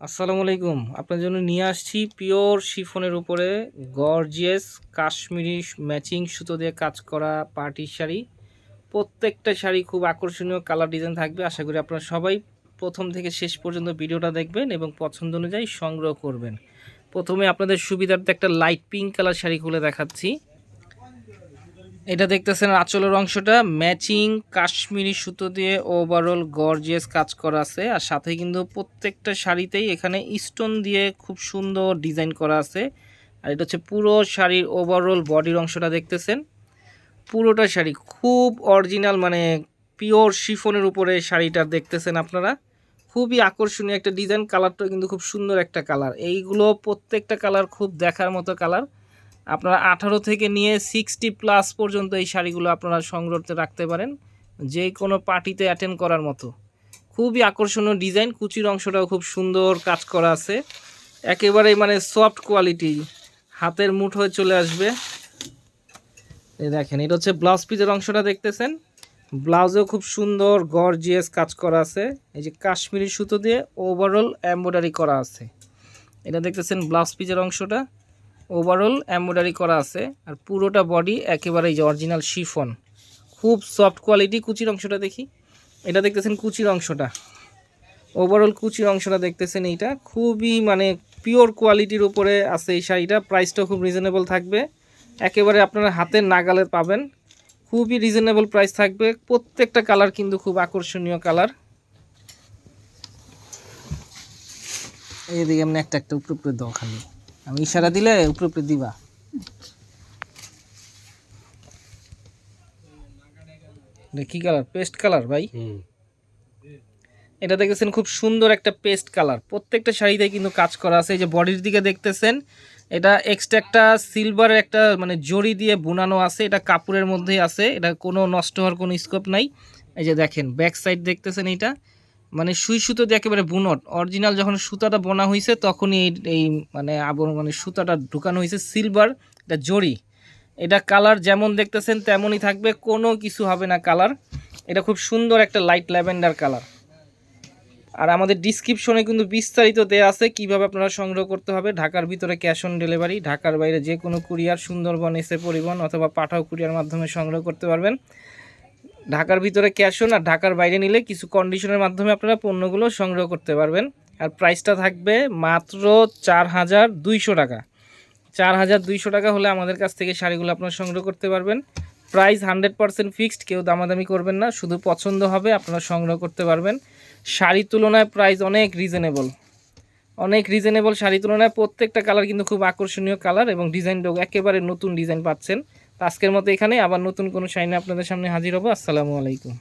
আসসালামু আলাইকুম। আপনার জন্য নিয়ে আসছি পিওর শিফনের উপরে গর্জিয়াস কাশ্মীরি ম্যাচিং সুতো দিয়ে কাজ করা পার্টির শাড়ি। প্রত্যেকটা শাড়ি খুব আকর্ষণীয়, কালার ডিজাইন থাকবে। আশা করি আপনারা সবাই প্রথম থেকে শেষ পর্যন্ত ভিডিওটা দেখবেন এবং পছন্দ অনুযায়ী সংগ্রহ করবেন। প্রথমে আপনাদের সুবিধার্থে একটা লাইট পিঙ্ক কালার শাড়ি খুলে দেখাচ্ছি। এটা দেখতেছেন আঁচলের অংশটা ম্যাচিং কাশ্মীরি সুতো দিয়ে ওভারঅল গর্জিয়াস কাজ করা আছে। আর সাথে কিন্তু প্রত্যেকটা শাড়িতেই এখানে স্টোন দিয়ে খুব সুন্দর ডিজাইন করা আছে। আর এটা হচ্ছে পুরো শাড়ির ওভারঅল বডির অংশটা দেখতেছেন। পুরোটা শাড়ি খুব অরিজিনাল মানে পিওর শিফনের উপরে শাড়িটা দেখতেছেন আপনারা। খুবই আকর্ষণীয় একটা ডিজাইন কালারটা কিন্তু খুব সুন্দর একটা কালার এইগুলো প্রত্যেকটা কালার খুব দেখার মতো কালার আপনারা আঠারো থেকে নিয়ে সিক্সটি প্লাস পর্যন্ত এই শাড়িগুলো আপনারা সংগ্রহতে রাখতে পারেন। যে কোনো পার্টিতে অ্যাটেন্ড করার মতো। খুবই আকর্ষণীয় ডিজাইন কুচির অংশটাও খুব সুন্দর কাজ করা আছে। একেবারে মানে সফট কোয়ালিটি হাতের মুঠ হয়ে চলে আসবে। এই দেখেন, এটা হচ্ছে ব্লাউজ পিসের অংশটা দেখতেছেন। ব্লাউজেও খুব সুন্দর গর্জিয়াস কাজ করা আছে। এই যে কাশ্মীরি সুতো দিয়ে ওভারঅল এমব্রয়ডারি করা আছে। এটা দেখতেছেন ব্লাউজ পিসের অংশটা। ওভারঅল এমব্রয়ডারি করা আছে, আর পুরোটা বডি একেবারে যে অরিজিনাল শিফন খুব সফট কোয়ালিটি কুচির অংশটা দেখি। এটা দেখতেছেন কুচির অংশটা। ওভারঅল কুচির অংশটা দেখতেছেন এইটা। খুবই মানে পিওর কোয়ালিটির উপরে আছে এই শাড়িটা। প্রাইসটাও খুব রিজনেবল থাকবে। একেবারে আপনারা হাতের নাগালে পাবেন। খুবই রিজনেবল প্রাইস থাকবে। প্রত্যেকটা কালার কিন্তু খুব আকর্ষণীয় কালার এইদিকে এমনি একটা একটা উপরে উপরে দাও আমি ইশারা দিলে উপরে উপরে দিবা। এটা কি কালার? পেস্ট কালার ভাই। এটা দেখতেছেন খুব সুন্দর একটা পেস্ট কালার। প্রত্যেকটা শাড়িতে কিন্তু কাজ করা আছে। এই যে বডির দিকে দেখতেছেন এটা এক্সট্রা একটা সিলভারের একটা মানে জড়ি দিয়ে বুনানো আছে। এটা কাপড়ের মধ্যেই আছে। এটা কোনো নষ্ট হওয়ার কোনো স্কোপ নাই। এই যে দেখেন ব্যাক সাইড দেখতেছেন এইটা। মানে সুই সুতো দিয়ে একেবারে বুনট। অরিজিনাল যখন সুতাটা বোনা হয়েছে তখনই এই এই মানে আবর মানে সুতাটা ঢুকানো হয়েছে সিলভার এটা জড়ি এটা কালার যেমন দেখতেছেন, তেমনই থাকবে, কোনো কিছু হবে না কালার এটা খুব সুন্দর একটা লাইট ল্যাভেন্ডার কালার আর আমাদের ডিসক্রিপশনে কিন্তু বিস্তারিত দেওয়া আছে, কীভাবে আপনারা সংগ্রহ করতে হবে। ঢাকার ভিতরে ক্যাশ অন ডেলিভারি ঢাকার বাইরে যে কোনো কুরিয়ার সুন্দরবন এসে পরিবহন অথবা পাঠাও কুরিয়ার মাধ্যমে সংগ্রহ করতে পারবেন। ঢাকার ভিতরে ক্যাশ অন আর ঢাকার বাইরে নিলে কিছু কন্ডিশনের মাধ্যমে আপনারা পণ্যগুলো সংগ্রহ করতে পারবেন। আর প্রাইসটা থাকবে মাত্র চার হাজার দুইশো টাকা। চার হাজার দুইশো টাকা হলে আমাদের কাছ থেকে শাড়িগুলো আপনারা সংগ্রহ করতে পারবেন। প্রাইস হান্ড্রেড পারসেন্ট ফিক্সড কেউ দামাদামি করবেন না, শুধু পছন্দ হবে আপনারা সংগ্রহ করতে পারবেন। শাড়ির তুলনায় প্রাইস অনেক রিজনেবল অনেক রিজনেবল শাড়ির তুলনায় প্রত্যেকটা কালার কিন্তু খুব আকর্ষণীয় কালার এবং ডিজাইনটাও একেবারে নতুন ডিজাইন পাচ্ছেন। তো আজকের মতো এখানে আবার নতুন কোনো সাইনে আপনাদের সামনে হাজির হব। আসসালামু আলাইকুম।